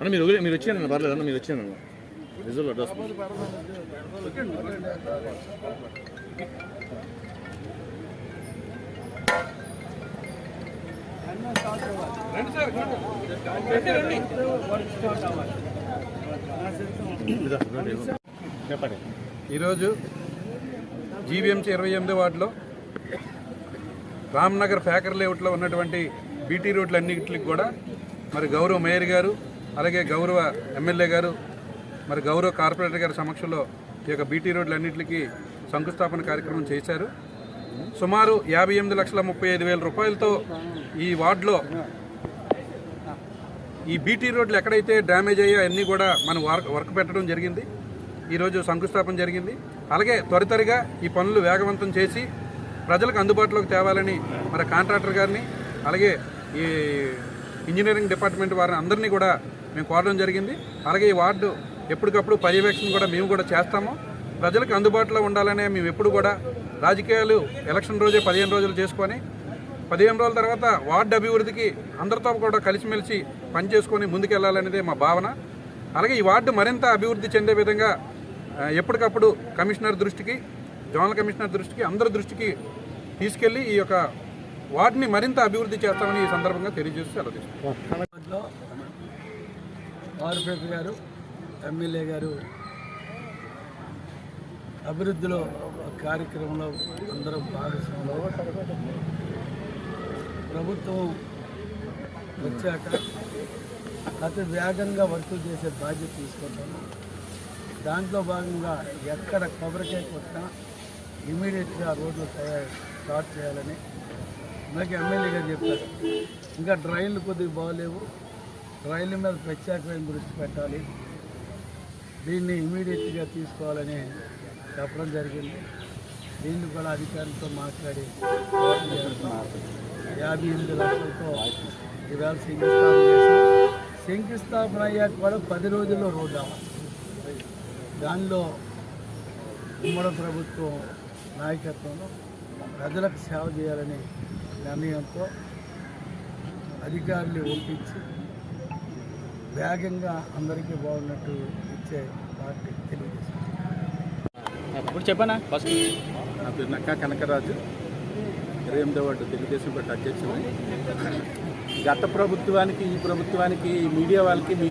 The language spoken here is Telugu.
అన్న మీరు మీరు వచ్చానన్న పర్లేదు అన్న మీరు వచ్చానన్న రిజల్ట్ అడ్రస్. ఈరోజు జీవీఎంసీ ఇరవై ఎనిమిది వార్డులో రామ్నగర్ ఫ్యాకర్ లేఅవుట్లో ఉన్నటువంటి బీటీ రోడ్లన్నింటికి కూడా మరి గౌరవ మేయర్ గారు అలాగే గౌరవ ఎమ్మెల్యే గారు మరి గౌరవ కార్పొరేటర్ గారి సమక్షంలో ఈ యొక్క బీటీ రోడ్లన్నింటికి శంకుస్థాపన కార్యక్రమం చేశారు. సుమారు యాభై ఎనిమిది లక్షల ముప్పై ఐదు వేల రూపాయలతో ఈ వార్డులో ఈ బీటీ రోడ్లు ఎక్కడైతే డ్యామేజ్ అయ్యాయో అన్నీ కూడా మనం వర్క్ వర్క్ పెట్టడం జరిగింది. ఈరోజు శంకుస్థాపన జరిగింది. అలాగే త్వరితరిగా ఈ పనులు వేగవంతం చేసి ప్రజలకు అందుబాటులోకి తేవాలని మన కాంట్రాక్టర్ గారిని అలాగే ఈ ఇంజనీరింగ్ డిపార్ట్మెంట్ వారిని అందరినీ కూడా మేము కోరడం జరిగింది. అలాగే ఈ వార్డు ఎప్పటికప్పుడు పర్యవేక్షణ కూడా మేము కూడా చేస్తాము. ప్రజలకు అందుబాటులో ఉండాలనే మేము ఎప్పుడు కూడా రాజకీయాలు ఎలక్షన్ రోజే పదిహేను రోజులు చేసుకొని పదిహేను రోజుల తర్వాత వార్డు అభివృద్ధికి అందరితో కూడా కలిసిమెలిసి పనిచేసుకొని ముందుకెళ్ళాలనేదే మా భావన అలాగే ఈ వార్డు మరింత అభివృద్ధి చెందే విధంగా ఎప్పటికప్పుడు కమిషనర్ దృష్టికి జోనల్ కమిషనర్ దృష్టికి అందరి దృష్టికి తీసుకెళ్ళి ఈ యొక్క వార్డుని మరింత అభివృద్ధి చేస్తామని ఈ సందర్భంగా తెలియజేసి సెలవు తీసుకుంటాం. గారు ఎమ్మెల్యే గారు అభివృద్ధిలో ఒక కార్యక్రమంలో అందరూ భాగస్వామ్యం ప్రభుత్వం వచ్చాక అతి వేగంగా వర్కులు చేసే బాధ్యత తీసుకుంటాము దాంట్లో భాగంగా ఎక్కడ కొబ్బరికాయ కొట్టినా ఇమీడియట్గా రోడ్లు తయారు స్టార్ట్ చేయాలని నాకు ఎమ్మెల్యే గారు చెప్పారు. ఇంకా డ్రైన్లు కొద్దిగా బాగలేవు. డ్రైన్ల మీద ప్రత్యేకమైన దృష్టి పెట్టాలి. దీన్ని ఇమీడియట్గా తీసుకోవాలని చెప్పడం జరిగింది. దీన్ని కూడా అధికారులతో మాట్లాడి యాభై ఎనిమిది లక్షలతో ఇవాళ శంకుస్థాపన చేశాం శంకుస్థాపన అయ్యాక కూడా పది రోజుల్లో రోడ్డు అవ్వాలి దానిలో ఉమ్మడి ప్రభుత్వం నాయకత్వంలో ప్రజలకు సేవ చేయాలని నిర్ణయంతో అధికారులు ఒప్పించి వేగంగా అందరికీ బాగున్నట్టు ఇచ్చే పార్టీ తెలియజేస్తుంది ఇప్పుడు చెప్పనా? ఫస్ట్ నా పేరు నక్కా కనకరాజు. ఇరవై ఎనిమిదో తెలుగుదేశం పార్టీ అధ్యక్షుడు. గత ప్రభుత్వానికి ఈ ప్రభుత్వానికి మీడియా వాళ్ళకి